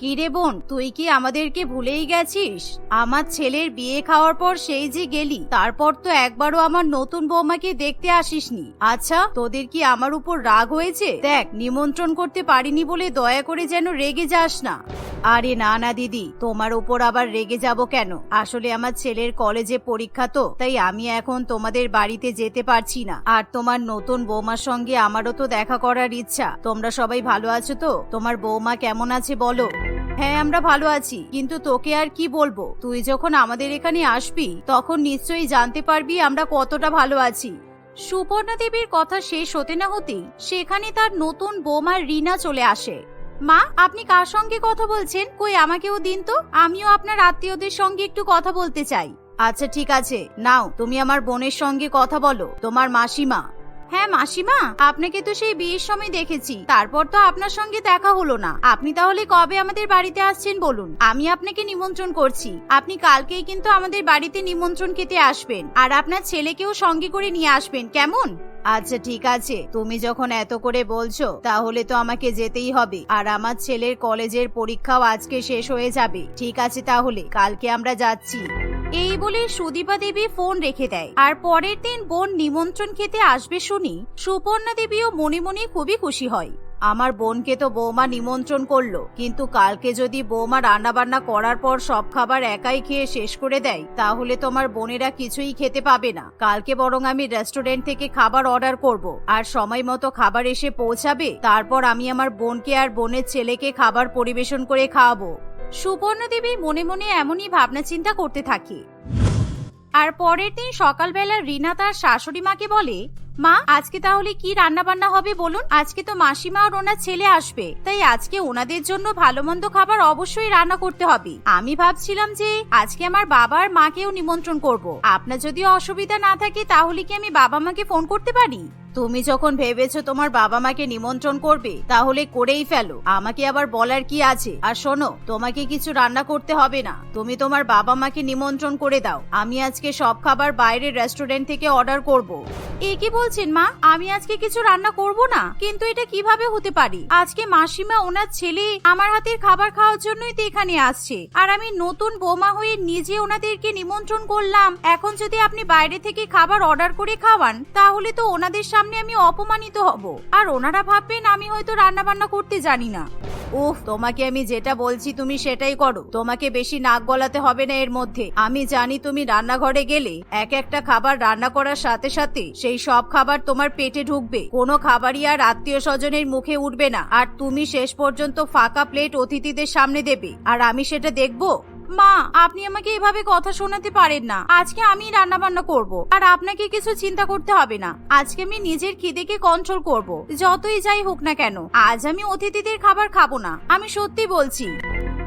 কিরে বোন, তুই কি আমাদেরকে ভুলেই গেছিস? আমার ছেলের বিয়ে খাওয়ার পর সেই যে গেলি, তারপর তো একবারও আমার নতুন বৌমাকে দেখতে আসিসনি। আচ্ছা তোদের কি আমার উপর রাগ হয়েছে? দেখ, নিমন্ত্রণ করতে পারিনি বলে দয়া করে যেন রেগে যাস না। আরে না না দিদি, তোমার উপর আবার রেগে যাব কেন? আসলে আমার ছেলের কলেজে পরীক্ষা তো, তাই আমি এখন তোমাদের বাড়িতে যেতে পারছি না। আর তোমার নতুন বৌমার সঙ্গে আমারও তো দেখা করার ইচ্ছা। তোমরা সবাই ভালো আছো তো? তোমার বৌমা কেমন আছে বলো? হ্যাঁ আমরা ভালো আছি। কিন্তু তোকে আর কি বলব? তুই যখন আমাদের এখানে আসবি, তখন নিশ্চয়ই জানতে পারবি আমরা কতটা ভালো আছি। সুপর্ণা দেবীর কথা শেষ হতে না হতেই সেখানে তার নতুন বৌমা রিনা চলে আসে। মা, আপনি কার সঙ্গে কথা বলছেন? কই আমাকেও দিন তো। আমিও আপনার আত্মীয়দের সঙ্গে একটু কথা বলতে চাই। আচ্ছা ঠিক আছে। নাও, তুমি আমার বোনের সঙ্গে কথা বলো, তোমার মাসিমা। হ্যাঁ মাসিমা, আপনাকে তো সেই বিয়ের সময় দেখেছি। তারপর তো আপনার সঙ্গে দেখা হলো না। আপনি তাহলে কবে আমাদের বাড়িতে আসছেন বলুন? আমি আপনাকে নিমন্ত্রণ করছি। আপনি কালকেই কিন্তু আমাদের বাড়িতে নিমন্ত্রণ খেতে আসবেন। আর আপনার ছেলেকেও সঙ্গে করে নিয়ে আসবেন, কেমন? আচ্ছা ঠিক আছে। তুমি যখন এত করে বলছো, তাহলে তো আমাকে যেতেই হবে। আর আমার ছেলের কলেজের পরীক্ষাও আজকে শেষ হয়ে যাবে। ঠিক আছে তাহলে, কালকে আমরা যাচ্ছি। এই বলে সুদীপা দেবী ফোন রেখে দেয়। আর পরের দিন বোন নিমন্ত্রণ খেতে আসবে শুনি সুপর্ণা দেবীও মনে মনে খুবই খুশি হয়। আমার বোনকে তো বৌমা নিমন্ত্রণ করল, কিন্তু কালকে যদি বৌমা রান্না বান্না করার পর সব খাবার একাই খেয়ে শেষ করে দেয়, তাহলে তোমার বোনেরা কিছুই খেতে পাবে না। কালকে বরং আমি রেস্টুরেন্ট থেকে খাবার অর্ডার করব, আর সময় মতো খাবার এসে পৌঁছাবে, তারপর আমি আমার বোনকে আর বোনের ছেলেকে খাবার পরিবেশন করে খাওয়াবো। সুপর্ণা দেবী মনে মনে এমনই ভাবনা চিন্তা করতে থাকে। আর পরের দিন সকালবেলা রিনা তার শাশুড়ি মাকে বলে, মা, আজকে তাহলে কি রান্না বান্না হবে বলুন? আজকে তো মাসিমা আর ওনার ছেলে আসবে, তাই আজকে ওনাদের জন্য ভালো মন্দ খাবার অবশ্যই রান্না করতে হবে। আমি ভাবছিলাম যে আজকে আমার বাবা আর মাকেও নিমন্ত্রণ করব। আপনার যদি অসুবিধা না থাকে তাহলে কি আমি বাবা মাকে ফোন করতে পারি? তুমি যখন ভেবেছো তোমার বাবা মাকে নিমন্ত্রণ করবে, তাহলে করেই ফেলো। আমাকে আবার বলার কি আছে? আর শোনো, তোমাকে কিছু রান্না করতে হবে না। তুমি তোমার বাবা মাকে নিমন্ত্রণ করে দাও। আমি আজকে সব খাবার বাইরের রেস্টুরেন্ট থেকে অর্ডার করব। এ কি বলছেন, মা? আমি আজকে কিছু রান্না করব না? কিন্তু এটা কীভাবে হতে পারে? আজকে মাসিমা ওনার ছেলে আমার হাতের খাবার খাওয়ার জন্যই তো এখানে আসছে। আর আমি নতুন বোমা হয়ে নিজে ওনাদেরকে নিমন্ত্রণ করলাম। এখন যদি আপনি বাইরে থেকে খাবার অর্ডার করে খাওয়ান, তাহলে তো ওনাদের সামনে আমি অপমানিত হব। আর ওনারা ভাববেন আমি হয়তো রান্না বান্না করতে জানি না। উফ, তোমাকে আমি যেটা বলছি তুমি সেটাই করো। তোমাকে বেশি নাক গলাতে হবে না এর মধ্যে। আমি জানি তুমি রান্নাঘরে গেলে এক একটা খাবার রান্না করার সাথে সাথে সেই সব খাবার তোমার পেটে ঢুকবে। কোনো খাবারই আর আত্মীয় স্বজনের মুখে উঠবে না। আর তুমি শেষ পর্যন্ত ফাঁকা প্লেট অতিথিদের সামনে দেবে। আর আমি সেটা দেখব? মা, আপনি আমাকে এভাবে কথা শোনাতে পারেন না। আজকে আমি রান্না বান্না করব, আর আপনাকে কিছু চিন্তা করতে হবে না। আজকে আমি নিজের খিদেকে কন্ট্রোল করব, যতই যাই হোক না কেন। আজ আমি অতিথিদের খাবার খাব না, আমি সত্যি বলছি।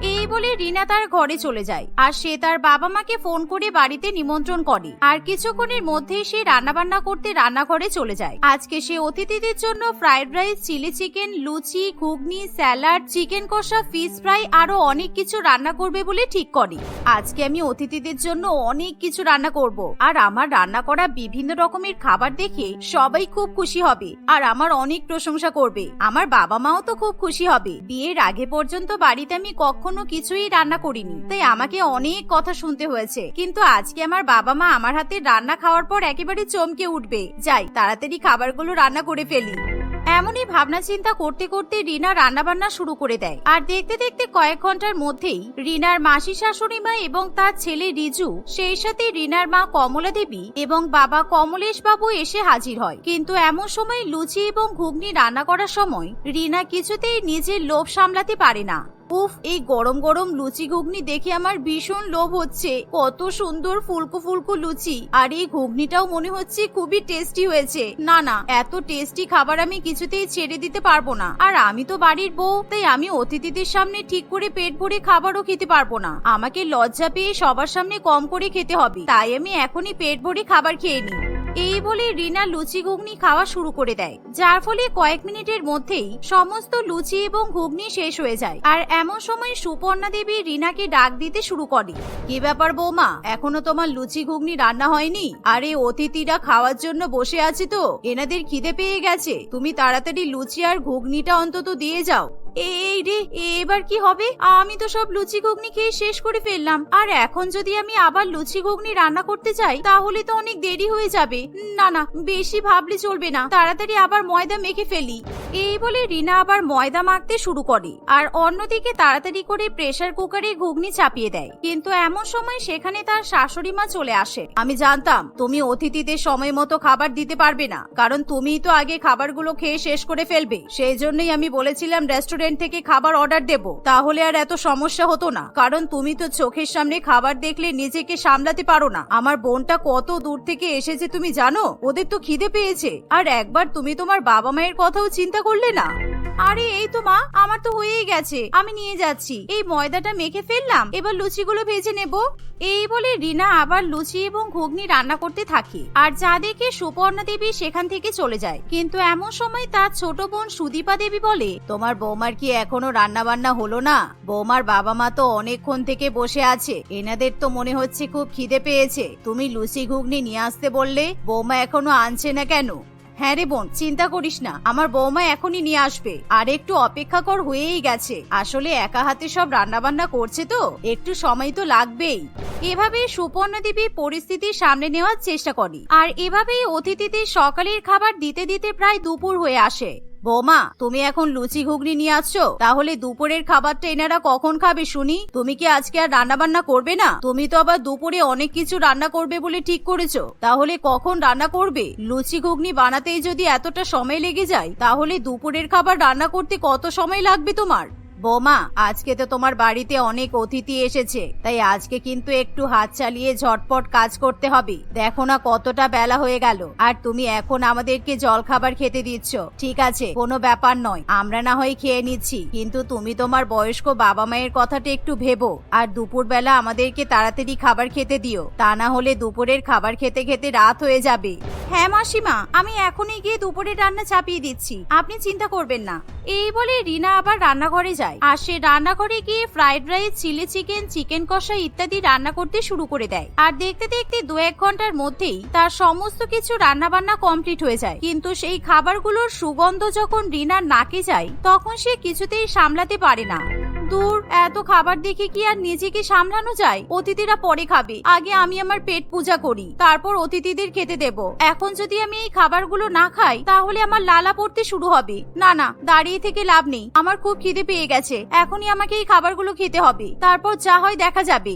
এই বলে রিনা তার ঘরে চলে যায়, আর সে তার বাবা মাকে ফোন করে বাড়িতে নিমন্ত্রণ করে। আর কিছুক্ষণের মধ্যেই সে রান্না বান্না করতে রান্নাঘরে চলে যায়। আজকে সে অতিথিদের জন্য ফ্রাইড রাইস চিলি চিকেন লুচি, ঘুগনি স্যালাড চিকেন কষা ফিশ ফ্রাই আরও অনেক কিছু রান্না করবে বলে ঠিক করে। আজকে আমি অতিথিদের জন্য অনেক কিছু রান্না করব। আর আমার রান্না করা বিভিন্ন রকমের খাবার দেখে সবাই খুব খুশি হবে আর আমার অনেক প্রশংসা করবে। আমার বাবা মাও তো খুব খুশি হবে। বিয়ের আগে পর্যন্ত বাড়িতে আমি কখনো কিছুই রান্না করিনি। তাই আমাকে অনেক কথা শুনতে হয়েছে। কিন্তু আজকে আমার বাবা মা আমার হাতে রান্না খাওয়ার পর একেবারে চমকে উঠবে। যাই, তাড়াতাড়ি খাবারগুলো রান্না করে ফেলি। এমনই ভাবনা চিন্তা করতে করতে রিনা রান্নাবান্না শুরু করে দেয়। আর দেখতে দেখতে কয়েক ঘণ্টার মধ্যেই রিনার মাসি শাশুড়ি মা এবং তার ছেলে রিজু, সেই সাথে রিনার মা কমলা দেবী এবং বাবা কমলেশ বাবু এসে হাজির হয়। কিন্তু এমন সময় লুচি এবং ঘুগনি রান্না করার সময় রিনা কিছুতেই নিজের লোভ সামলাতে পারে না। উফ, এই গরম গরম লুচি ঘুগনি দেখে আমার ভীষণ লোভ হচ্ছে। কত সুন্দর ফুলকো ফুলকো লুচি। আর এই ঘুগনিটাও মনে হচ্ছে খুবই টেস্টি হয়েছে। না না, এত টেস্টি খাবার আমি কিছুতেই ছেড়ে দিতে পারব না। আর আমি তো বাড়ির বউ, তাই আমি অতিথিদের সামনে ঠিক করে পেট ভরে খাবারও খেতে পারব না। আমাকে লজ্জা পেয়ে সবার সামনে কম করে খেতে হবে। তাই আমি এখনই পেট ভরে খাবার খেয়ে নিই। এই বলে রিনা লুচি ঘুগনি খাওয়া শুরু করে দেয়, যার ফলে কয়েক মিনিটের মধ্যেই সমস্ত লুচি এবং ঘুগনি শেষ হয়ে যায়। আর এমন সময় সুপর্ণা দেবী রিনাকে ডাক দিতে শুরু করে, কি ব্যাপার বৌমা, এখনও তোমার লুচি ঘুগনি রান্না হয়নি? আর আরে অতিথিরা খাওয়ার জন্য বসে আছে তো, এনাদের খিদে পেয়ে গেছে। তুমি তাড়াতাড়ি লুচি আর ঘুগনিটা অন্তত দিয়ে যাও। এই রে, এবার কি হবে? আমি তো সব লুচি ঘুগনি খেয়ে শেষ করে ফেললাম। আর এখন যদি আমি আবার লুচি ঘুগনি রান্না করতে চাই, তাহলে তো অনেক দেরি হয়ে যাবে। না না, বেশি ভাবলে চলবে না। তাড়াতাড়ি আবার ময়দা মেখে ফেলি। এই বলে রিনা আবার ময়দা মাখতে শুরু করে। আর অন্যদিকে তাড়াতাড়ি করে প্রেসার কুকারে ঘুগনি চাপিয়ে দেয়। কিন্তু এমন সময় সেখানে তার শাশুড়ি মা চলে আসে। আমি জানতাম, তুমি অতিথিদের সময় মতো খাবার দিতে পারবে না। কারণ তুমিই তো আগে খাবারগুলো খেয়ে শেষ করে ফেলবে। সেই জন্যই আমি বলেছিলাম রেস্টুরেন্ট থেকে খাবার অর্ডার দেব। তাহলে আর এত সমস্যা হতো না। কারণ তুমি তো চোখের সামনে খাবার দেখলে নিজেকে সামলাতে পারো না। আমার বোনটা কত দূর থেকে এসেছে তুমি জানো? ওদের তো খিদে পেয়েছে। আর একবার তুমি তোমার বাবা মায়ের কথাও চিন্তা করলে না? আরে, এই তো মা, আমার তো হয়েই গেছে। আমি নিয়ে যাচ্ছি। এই ময়দাটা মেখে ফেললাম। এবার লুচিগুলো ভেজে নেব। এই বলে রিনা আবার লুচি এবং ঘুগনি রান্না করতে থাকে। আর যা দেখে সুপর্ণা দেবী সেখান থেকে চলে যায়। কিন্তু এমন সময় তার ছোট বোন সুদীপা দেবী বলে, তোমার বৌমার কি এখনও রান্না বান্না হলো না? বৌমার বাবা মা তো অনেকক্ষণ থেকে বসে আছে। এনাদের তো মনে হচ্ছে খুব খিদে পেয়েছে। তুমি লুচি ঘুগনি নিয়ে আসতে বললে বৌমা এখনও আনছে না কেন? হ্যাঁ রে বোন, চিন্তা করিস না। আমার বৌমা এখনই নিয়ে আসবে। আর একটু অপেক্ষা কর, হয়েই গেছে। আসলে একা হাতে সব রান্না বান্না করছে তো? একটু সময় তো লাগবেই। এভাবেই সুপর্ণা দেবী পরিস্থিতি সামনে নেওয়ার চেষ্টা করে। আর এভাবেই অতিথিদের সকালের খাবার দিতে দিতে প্রায় দুপুর হয়ে আসে। বৌমা, তুমি এখন লুচি ঘুগনি নিয়ে আসছো? তাহলে দুপুরের খাবারটা এনারা কখন খাবে শুনি? তুমি কি আজকে আর রান্না বান্না করবে না? তুমি তো আবার দুপুরে অনেক কিছু রান্না করবে বলে ঠিক করেছ। তাহলে কখন রান্না করবে? লুচি ঘুগনি বানাতেই যদি এতটা সময় লেগে যায়, তাহলে দুপুরের খাবার রান্না করতে কত সময় লাগবে তোমার? বৌমা, আজকে তো তোমার বাড়িতে অনেক অতিথি এসেছে, তাই আজকে কিন্তু একটু হাত চালিয়ে ঝটপট কাজ করতে হবে। দেখো না কতটা বেলা হয়ে গেল। আর তুমি এখন আমাদেরকে জল খাবার খেতে দিচ্ছ। ঠিক আছে, কোনো ব্যাপার নয়। আমরা না হয় খেয়ে নিচ্ছি। কিন্তু তুমি তোমার বয়স্ক বাবা মায়ের কথাটা একটু ভেবো। আর দুপুর বেলা আমাদেরকে তাড়াতাড়ি খাবার খেতে দিও। তা না হলে দুপুরের খাবার খেতে খেতে রাত হয়ে যাবে। হ্যাঁ মাসিমা, আমি এখনই গিয়ে দুপুরের রান্না চাপিয়ে দিচ্ছি। আপনি চিন্তা করবেন না। এই বলে রিনা আবার রান্নাঘরে যায়। আর সে রান্নাঘরে গিয়ে fried rice chilli chicken chicken কষা ইত্যাদি রান্না করতে শুরু করে দেয়। আর দেখতে দেখতে দু এক ঘণ্টার মধ্যেই তার সমস্ত কিছু রান্না বান্না কমপ্লিট হয়ে যায়। কিন্তু সেই খাবারগুলোর সুগন্ধ যখন রিনার নাকে যায়, তখন সে কিছুতেই সামলাতে পারে না। দূর, এত খাবার দেখে কি আর নিজেকে সামলানো যায়? অতিথিরা পরে খাবে। আগে আমি আমার পেট পূজা করি, তারপর অতিথিদের খেতে দেব। এখন যদি আমি এই খাবারগুলো না খাই, তাহলে আমার লালা পড়তে শুরু হবে। না না, দাঁড়িয়ে থেকে লাভ নেই। আমার খুব খিদে পেয়ে গেছে। এখনই আমাকে এই খাবারগুলো খেতে হবে। তারপর যা হয় দেখা যাবে।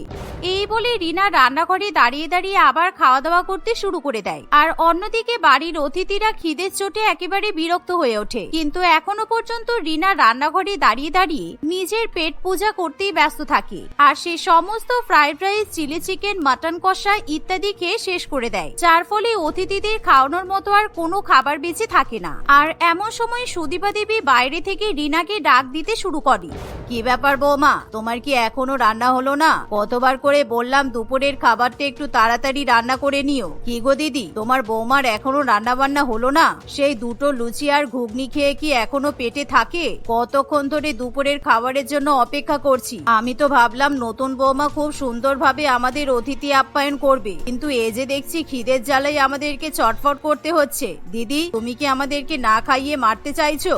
এই বলে রিনা রান্নাঘরে দাঁড়িয়ে দাঁড়িয়ে আবার খাওয়া দাওয়া করতে শুরু করে দেয়। আর অন্যদিকে বাড়ির অতিথিরা খিদের চোটে একেবারে বিরক্ত হয়ে ওঠে। কিন্তু এখনও পর্যন্ত রিনা রান্নাঘরে দাঁড়িয়ে দাঁড়িয়ে নিজের পেট পূজা করতেই ব্যস্ত থাকে। আর সে সমস্ত fried rice, chilli chicken, mutton কষা ইত্যাদি খেয়ে শেষ করে দেয়। যার ফলে অতিথিদের খাওয়ানোর মতো আর কোনো খাবার বেঁচে থাকে না। আর এমন সময় সুদীপা দেবী বাইরে থেকে রিনাকে ডাক দিতে শুরু করে। কি ব্যাপার বৌমা, তোমার কি এখনও রান্না হলো না? কতবার করে বললাম দুপুরের খাবারটা একটু তাড়াতাড়ি রান্না করে নিও। কি গো দিদি, তোমার বৌমার এখনও রান্না বান্না হলো না? সেই দুটো লুচি আর ঘুগনি খেয়ে কি এখনও পেটে থাকে? কতক্ষণ ধরে দুপুরের খাবারের জন্য অপেক্ষা করছি। আমি তো ভাবলাম নতুন বৌমা খুব সুন্দরভাবে আমাদের অতিথি আপ্যায়ন করবে। কিন্তু এ যে দেখছি খিদের জ্বালায় আমাদেরকে চটফট করতে হচ্ছে। দিদি, তুমি কি আমাদেরকে না খাইয়ে মারতে চাইছো?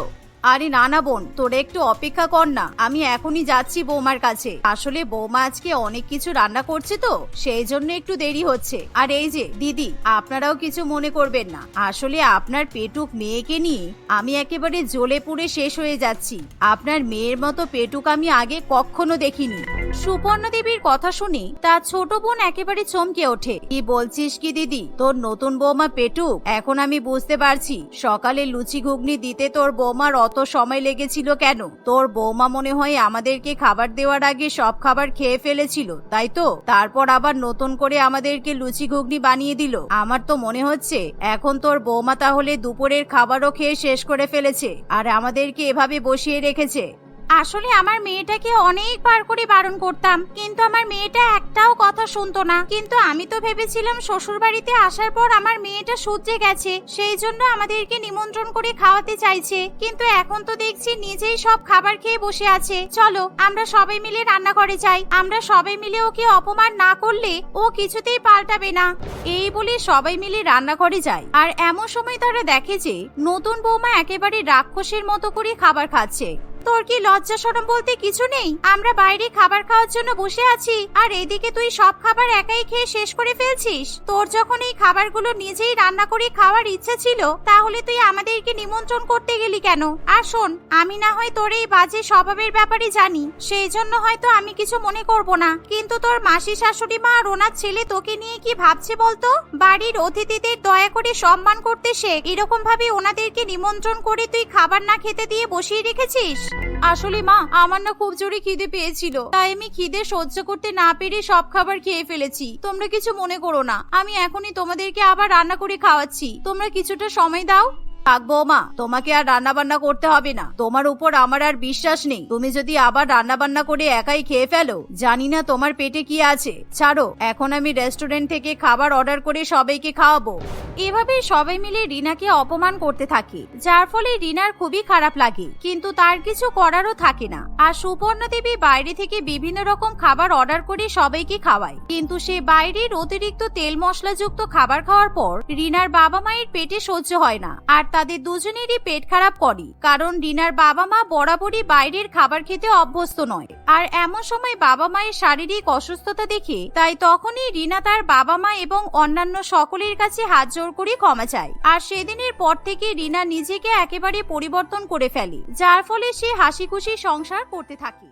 আরে না না বোন, তোরা একটু অপেক্ষা কর না। আমি এখনই যাচ্ছি বৌমার কাছে। আসলে বৌমা আজকে অনেক কিছু রান্না করছে তো, সেই জন্য একটু দেরি হচ্ছে। আর এই যে, দিদি, আপনারাও কিছু মনে করবেন না। আসলে আপনার পেটুক মেয়েকে নিয়ে আমি একেবারে জ্বলে পুড়ে শেষ হয়ে যাচ্ছি। আপনার মেয়ের মতো পেটুক আমি আগে কখনো দেখিনি। সুপর্ণা দেবীর কথা শুনে তার ছোট বোন একেবারে চমকে ওঠে। কি বলছিস কি দিদি? তোর নতুন বৌমা পেটুক? এখন আমি বুঝতে পারছি। সকালে লুচি ঘুগনি দিতে তোর বৌমার অত সময় লেগেছিল কেন? তোর বৌমা মনে হয় আমাদেরকে খাবার দেওয়ার আগে সব খাবার খেয়ে ফেলেছিল, তাই তো? তারপর আবার নতুন করে আমাদেরকে লুচি ঘুগনি বানিয়ে দিল। আমার তো মনে হচ্ছে, এখন তোর বৌমা তাহলে দুপুরের খাবারও খেয়ে শেষ করে ফেলেছে, আর আমাদেরকে এভাবে বসিয়ে রেখেছে। আসলে আমার মেয়েটাকে অনেক অনেকবার করে বারণ করতাম, কিন্তু আমার মেয়েটা একটাও কথা শুনতো না। কিন্তু আমি তো ভেবেছিলাম শ্বশুর বাড়িতে আসার পর আমার মেয়েটা সূর্যে গেছে, সেই জন্য আমাদেরকে নিমন্ত্রণ করে খাওয়াতে চাইছে। কিন্তু এখন তো দেখছি নিজেই সব খাবার খেয়ে বসে আছে। চলো, আমরা সবাই মিলে রান্নাঘরে যাই। আমরা সবাই মিলে ওকে অপমান না করলে ও কিছুতেই পাল্টাবে না। এই বলে সবাই মিলে রান্নাঘরে যায়। আর এমন সময় তারা দেখে যে নতুন বৌমা একেবারে রাক্ষসের মতো করে খাবার খাচ্ছে। তোর কি লজ্জা শরম বলতে কিছু নেই? আমরা বাইরে খাবার খাওয়ার জন্য বসে আছি, আর এদিকে তুই সব খাবার একাই খেয়ে শেষ করে ফেলছিস। তোর যখন এই খাবারগুলো নিজেই রান্না করে খাওয়ার ইচ্ছা ছিল, তাহলে তুই আমাদেরকে নিমন্ত্রণ করতে গেলি কেন? আর শোন, আমি না হয় তোর এই বাজে স্বভাবের ব্যাপারে জানি, সেই জন্য হয়তো আমি কিছু মনে করব না। কিন্তু তোর মাসি শাশুড়ি মা আর ওনার ছেলে তোকে নিয়ে কি ভাবছে বলতো? বাড়ির অতিথিদের দয়া করে সম্মান করতে শেখ এরকম ভাবে ওনাদেরকে নিমন্ত্রণ করে তুই খাবার না খেতে দিয়ে বসিয়ে রেখেছিস? আসলে মা, আমার না খুব জোরে খিদে পেয়েছিল। তাই আমি খিদে সহ্য করতে না পেরে সব খাবার খেয়ে ফেলেছি। তোমরা কিছু মনে করো না। আমি এখনই তোমাদেরকে আবার রান্না করে খাওয়াচ্ছি। তোমরা কিছুটা সময় দাও। থাক বৌমা, তোমাকে আর রান্না বান্না করতে হবে না। তোমার উপর আমার আর বিশ্বাস নেই। তুমি যদি আবার রান্না বান্না করে একাই খেয়ে ফেলো, জানি না তোমার পেটে কি আছে। ছাড়ো, এখন আমি রেস্টুরেন্ট থেকে খাবার অর্ডার করে সবাইকে খাওয়াবো। এভাবে সবাই মিলে রিনাকে অপমান করতে থাকে, যার ফলে রিনার খুবই খারাপ লাগে। কিন্তু তার কিছু করারও থাকে না। আর সুপর্ণা দেবী বাইরে থেকে বিভিন্ন রকম খাবার অর্ডার করে সবাইকে খাওয়ায়। কিন্তু সে বাইরের অতিরিক্ত তেল মশলাযুক্ত খাবার খাওয়ার পর রিনার বাবা মায়ের পেটে সহ্য হয় না। আর তাদের দুজনেরই পেট খারাপ করে, কারণ রিনার বাবা মা বরাবরই বাইরের খাবার খেতে অভ্যস্ত নয়। আর এমন সময় বাবা মায়ের শারীরিক অসুস্থতা দেখে, তাই তখনই রিনা তার বাবা মা এবং অন্যান্য সকলের কাছে হাত জোর করে ক্ষমা চায়। আর সেদিনের পর থেকে রিনা নিজেকে একেবারে পরিবর্তন করে ফেলে, যার ফলে সে হাসি খুশি সংসার করতে থাকে।